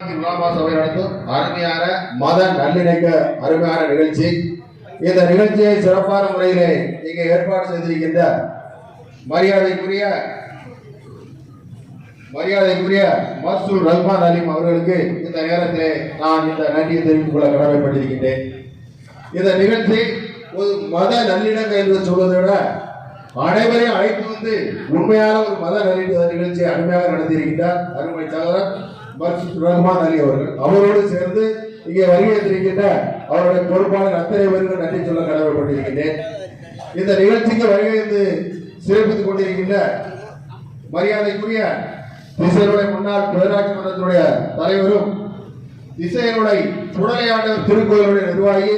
உலாமா சபை நடத்தும் அருமையான மத நல்லிணக்க அருமையான நிகழ்ச்சி. இந்த நிகழ்ச்சியை சிறப்பான முறையிலே இங்கே ஏற்பாடு செய்திருக்கின்ற மரியாதைக்குரிய மரியாதைக்குரிய மர்சூல் ரஹ்மான் அலீம் அவர்களுக்கு இந்த நேரத்திலே நான் இந்த நன்றியை தெரிவித்துக் கொள்ள கடமைப்பட்டிருக்கின்றேன். இந்த நிகழ்ச்சி ஒரு மத நல்லிணக்கம் என்று சொல்வதை விட அனைவரையும் அழைத்து வந்து உண்மையான ஒரு மத நல்லிணக்க நிகழ்ச்சியை அருமையாக நடத்தியிருக்கின்றார் அருமை சகோதரர். ரஹ்மான் அலி அவர்கள். அவரோடு சேர்ந்து இங்கே வருகையிருக்கின்ற அவருடைய பொறுப்பாளர் அத்தனை பேருக்கு நன்றி சொல்ல கடமைப்பட்டிருக்கின்றேன். இந்த நிகழ்ச்சிக்கு வருகையிருந்து சிறப்பித்துக் கொண்டிருக்கின்ற மரியாதைக்குரிய திசையுடைய முன்னாள் பேராட்சி மன்றத்தினுடைய தலைவரும் இசையனுடைய துணையாளர் திருக்கோயிலுடைய நிர்வாகி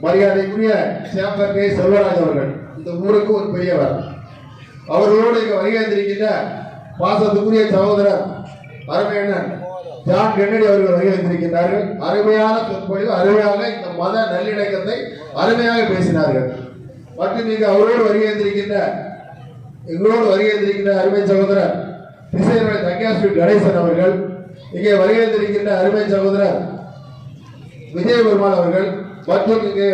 மரியாதைக்குரிய சேம்பர் கே செல்வராஜ் அவர்கள். இந்த ஊருக்கு ஒரு பெரியவர். அவர்களோடு இங்கு வருகின்றிருக்கின்ற பாசத்துக்குரிய சகோதரர் அரவேணன் ஜான் கென்னடி அவர்கள் வருகின்றிருக்கின்றார்கள் அருமையான சொற்பொழிவு அருமையாக இந்த மத நல்லிணக்கத்தை அருமையாக பேசினார்கள். மற்றும் இங்கு அவரோடு வருகின்றிருக்கின்ற எங்களோடு வருகின்றிருக்கின்ற அருமை சகோதரர் திசையனுடைய தங்கியாஸ்ரீ கணேசன் அவர்கள் இங்கே வருகின்றிருக்கின்ற அருமை சகோதரர் விஜயபெருமாள் அவர்கள் மற்றும் இங்கு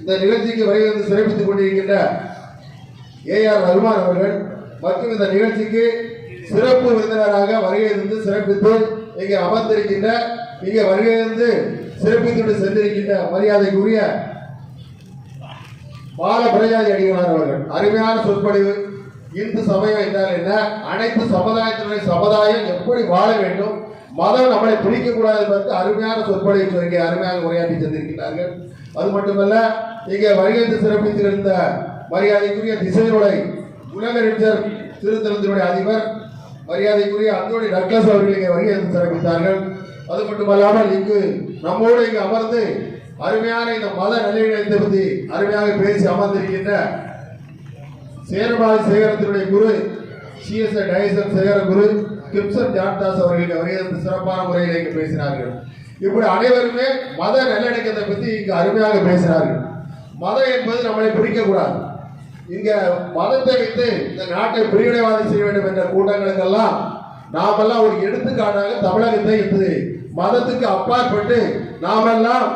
இந்த நிகழ்ச்சிக்கு வருகிறது சிறப்பித்துக் கொண்டிருக்கின்ற ஏ ஆர் ரகுமான் அவர்கள் மற்றும் இந்த நிகழ்ச்சிக்கு சிறப்பு விருந்தினராக வருகை இருந்து சிறப்பித்து இங்கே அமர்ந்திருக்கின்ற இங்கே வருகை இருந்து சிறப்பித்துட்டு சென்றிருக்கின்ற மரியாதைக்குரிய பால பிரஜாதி அடிகளார் அவர்கள். அருமையான சொற்பொழிவு. இந்து சமயம் என்றால் என்ன? அனைத்து சமுதாயத்தினுடைய சமுதாயம் எப்படி வாழ வேண்டும்? மதம் நம்மளை பிடிக்க கூடாது என்பதற்கு அருமையான சொற்பொழிவு சொல்லி அருமையாக உரையாற்றி சென்றிருக்கிறார்கள் அது மட்டுமல்ல இங்கே வருகை சிறப்பித்திருந்த மரியாதைக்குரிய திசையுடை உலகறிஞர் திருத்தலத்தினுடைய அதிபர் மரியாதைக்குரிய அந்தோணி டக்ளஸ் அவர்கள் இங்கே வருகை சிறப்பித்தார்கள் அது மட்டுமல்லாமல் இங்கு நம்மோடு இங்கு அமர்ந்து அருமையான இந்த மத நல்லிணக்கத்தை பற்றி அருமையாக பேசி அமர்ந்திருக்கின்ற சேரபாதி சேகரத்தினுடைய குரு சிஎஸ்ஐ டயசன் சேகர குரு கிப்சன் ஜான்தாஸ் அவர்கள் வருகிறது சிறப்பான முறையில் இங்கு பேசினார்கள். இப்படி அனைவருமே மத நல்லிணக்கத்தை பற்றி இங்கு அருமையாக பேசினார்கள். மதம் என்பது நம்மளை பிரிக்கக்கூடாது இங்க மதத்தை வைத்து இந்த நாட்டை பிரிவினைவாதி செய்ய வேண்டும் என்ற கூட்டங்களுக்கெல்லாம் நாமெல்லாம் ஒரு எடுத்துக்காட்டாக தமிழகத்தை இன்று மதத்துக்கு அப்பாற்பட்டு நாமெல்லாம்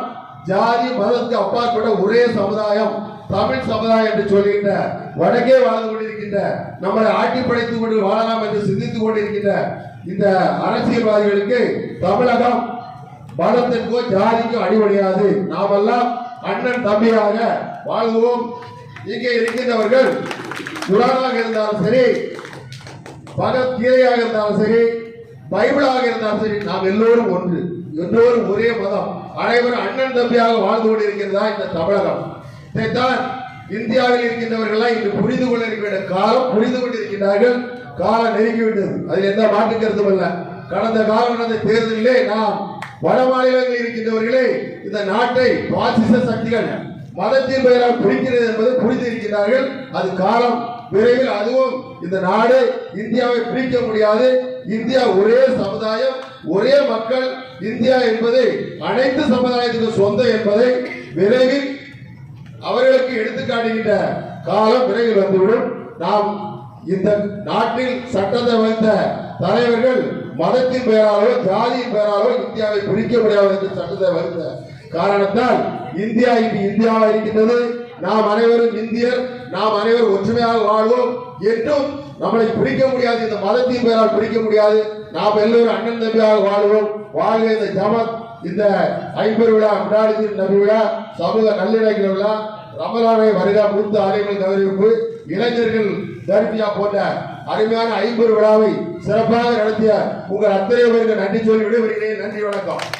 ஜாதி மதத்துக்கு அப்பாற்பட்ட ஒரே சமுதாயம் தமிழ் சமுதாயம் என்று சொல்கின்ற வடக்கே வாழ்ந்து கொண்டிருக்கின்ற நம்மளை ஆட்டி படைத்துக் கொண்டு வாழலாம் என்று சிந்தித்துக் கொண்டிருக்கின்ற இந்த அரசியல்வாதிகளுக்கு தமிழகம் மதத்திற்கோ ஜாதிக்கோ அடிபடையாது நாமெல்லாம் அண்ணன் தம்பியாக வாழ்வோம். இங்கே இருக்கின்றவர்கள் குரானாக இருந்தாலும் சரி பகவத்கீதையாக இருந்தாலும் சரி பைபிளாக இருந்தாலும் சரி நாம் எல்லோரும் ஒன்று எல்லோரும் ஒரே மதம். அனைவரும் அண்ணன் தம்பியாக வாழ்ந்து கொண்டிருக்கிறதா இந்த தமிழகம். இதைத்தான் இந்தியாவில் இருக்கின்றவர்கள்லாம் இன்று புரிந்து கொள்ள இருக்க காலம் புரிந்து கொண்டிருக்கிறார்கள் காலம் நெருங்கிவிட்டது. அதில் எந்த மாற்று கருத்தும் அல்ல. கடந்த காலம் நடந்த தேர்தலிலே நாம் வட மாநிலங்களில் இருக்கின்றவர்களே இந்த நாட்டை பாசிச சக்திகள் மதத்தின் பெயரால் பிரிக்கிறது என்பதை புரிந்திருக்கிறார்கள் அது காலம் விரைவில் அதுவும் இந்த நாடு இந்தியாவை பிரிக்க முடியாது. இந்தியா ஒரே சமுதாயம் ஒரே மக்கள். இந்தியா என்பது அனைத்து சமுதாயத்துக்கு சொந்தம் என்பதை விரைவில் அவர்களுக்கு எடுத்துக்காட்டுகின்ற காலம் விரைவில் வந்துவிடும். நாம் இந்த நாட்டில் சட்டத்தை வைத்த தலைவர்கள் மதத்தின் பெயராலோ ஜாதியின் பெயராலோ இந்தியாவை பிரிக்க முடியாது என்று சட்டத்தை வந்த காரணத்தால் இந்தியா இன்று இந்தியாவாக இருக்கின்றது. நாம் அனைவரும் இந்தியர் நாம் அனைவரும் ஒற்றுமையாக வாழ்வோம். என்றும் நம்மளை பிரிக்க முடியாது இந்த மதத்தின் பெயரால் பிரிக்க முடியாது. நாம் எல்லோரும் அண்ணன் தம்பியாக வாழ்வோம். வாழ்க இந்த ஜமத் இந்த ஐம்பது விழா முன்னாடி நபி விழா சமூக நல்லிணக்க விழா. ரமலானை வருகா மூத்த ஆலயங்கள் கௌரவிப்பு இளைஞர்கள் தர்பியா போன்ற அருமையான ஐம்பது விழாவை சிறப்பாக நடத்திய உங்கள் அத்தனை பேருக்கு நன்றி சொல்லி விடைபெறுகிறேன். நன்றி வணக்கம்.